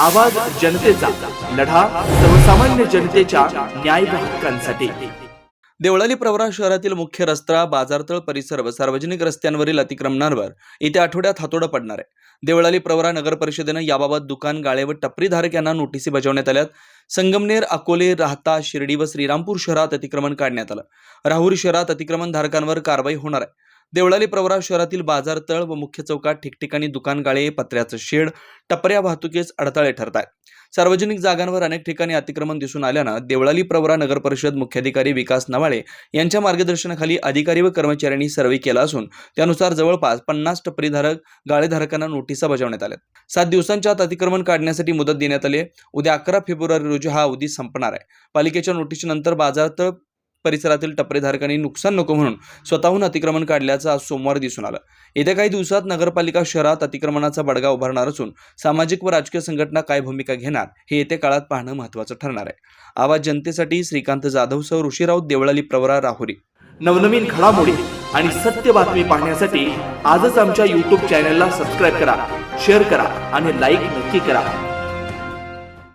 आवाज जनतेचा लढा सर्वसामान्य जनतेच्या न्याय हक्कांसाठी. देवळाली प्रवरा शहरातील मुख्य रस्ता बाजारतळ परिसर व सार्वजनिक रस्त्यांवरील अतिक्रमणांवर येत्या आठवड्यात हातोडा पडणार आहे. देवळाली प्रवरा नगर परिषदेनं याबाबत दुकान गाळे व टपरीधारक यांना नोटिसी बजावण्यात आल्यात. संगमनेर अकोले राहता शिर्डी व श्रीरामपूर शहरात अतिक्रमण काढण्यात आलं. राहुरी शहरात अतिक्रमण धारकांवर कारवाई होणार आहे. देवळाली प्रवरा शहरातील बाजार तळ व मुख्य चौकात ठिकठिकाणी दुकानगाळे पत्र्याचं शेड टपऱ्या वाहतुकीस अडथळे ठरत आहेत सार्वजनिक जागांवर अनेक ठिकाणी अतिक्रमण दिसून आल्यानं देवळाली प्रवरा नगर परिषद मुख्याधिकारी विकास नवाळे यांच्या मार्गदर्शनाखाली अधिकारी व कर्मचाऱ्यांनी सर्वे केला असून त्यानुसार जवळपास पन्नास टपरीधारक गाळेधारकांना नोटिसा बजावण्यात आल्या सात दिवसांच्या आत अतिक्रमण काढण्यासाठी मुदत देण्यात आली आहे. उद्या अकरा फेब्रुवारी रोजी हा अवधी संपणार आहे. पालिकेच्या नोटीसनंतर बाजारतळ परिसरातील टपरेधारकांनी नुकसान नको म्हणून स्वतःहून अतिक्रमण काढल्याचं आज सोमवारी दिसून आलं. येत्या काही दिवसात नगरपालिका शहरात अतिक्रमणाचा बडगा उभारणार असून सामाजिक व राजकीय संघटना काय भूमिका घेणार हे येत्या काळात पाहणं महत्त्वाचं ठरणार आहे. आवाज जनतेसाठी श्रीकांत जाधव सह ऋषीराव देवळाली प्रवरा राहुरी. नवनवीन घडामोडी आणि सत्य बातमी पाहण्यासाठी आजच आमच्या यूट्यूब चॅनलला सबस्क्राईब करा शेअर करा आणि लाईक नक्की करा.